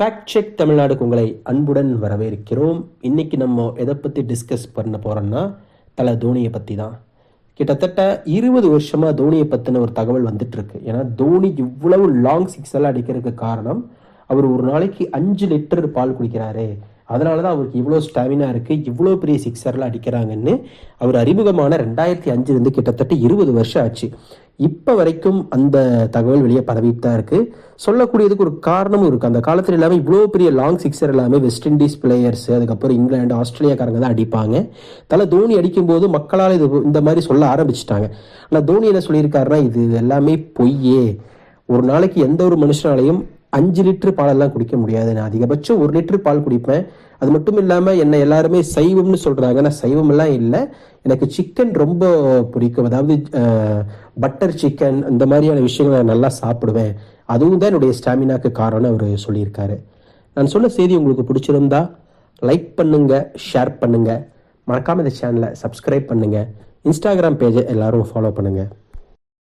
Fact check தமிழ்நாடுக்கு உங்களை அன்புடன் வரவேற்கிறோம். இன்னைக்கு நம்ம எதை பற்றி டிஸ்கஸ் பண்ண போகிறோம்னா தலை தோனியை பற்றி தான். கிட்டத்தட்ட இருபது வருஷமாக தோனியை பற்றின ஒரு தகவல் வந்துட்டுருக்கு ஏன்னா தோனி இவ்வளவு லாங் சிக்ஸ் எல்லாம் அடிக்கிறதுக்கு காரணம் அவர் ஒரு நாளைக்கு அஞ்சு லிட்டர் பால் குடிக்கிறாரு. அதனால தான் அவருக்கு இவ்வளோ ஸ்டாமினா இருக்குது இவ்வளோ பெரிய சிக்ஸர்லாம் அடிக்கிறாங்கன்னு அவர் அறிமுகமான ரெண்டாயிரத்தி அஞ்சுலேருந்து கிட்டத்தட்ட இருபது வருஷம் ஆச்சு. இப்போ வரைக்கும் அந்த தகவல் வெளியே பரவிட்டு தான் இருக்குது சொல்லக்கூடியதுக்கு ஒரு காரணமும் இருக்குது அந்த காலத்தில் எல்லாமே இவ்வளோ பெரிய லாங் சிக்ஸர் எல்லாமே வெஸ்ட் இண்டீஸ் பிளேயர்ஸ் அதுக்கப்புறம் இங்கிலாந்து ஆஸ்திரேலியாக்காரங்க தான் அடிப்பாங்க. தலை தோனி அடிக்கும்போது மக்களால் இது இந்த மாதிரி சொல்ல ஆரம்பிச்சிட்டாங்க. ஆனால் தோனி என்ன சொல்லியிருக்காருன்னா இது எல்லாமே பொய்யே. ஒரு நாளைக்கு எந்த ஒரு மனுஷனாலையும் அஞ்சு லிட்டர் பாலெல்லாம் குடிக்க முடியாது நான். அதிகபட்சம் ஒரு லிட்டர் பால் குடிப்பேன். அது மட்டும் இல்லாமல் என்னை எல்லாருமே சைவம்னு சொல்கிறாங்க நான் சைவமெல்லாம் இல்லை. எனக்கு சிக்கன் ரொம்ப பிடிக்கும். அதாவது பட்டர் சிக்கன் இந்த மாதிரியான விஷயங்களை நான் நல்லா சாப்பிடுவேன். அதுவும் தான் என்னுடைய ஸ்டாமினாக்கு காரணம் அவர் சொல்லியிருக்காரு. நான் சொன்ன செய்தி உங்களுக்கு பிடிச்சிருந்தா லைக் பண்ணுங்கள் ஷேர் பண்ணுங்கள் மறக்காமல் இந்த சேனலை சப்ஸ்கிரைப் பண்ணுங்கள் இன்ஸ்டாகிராம் பேஜை எல்லாரும் ஃபாலோ பண்ணுங்கள்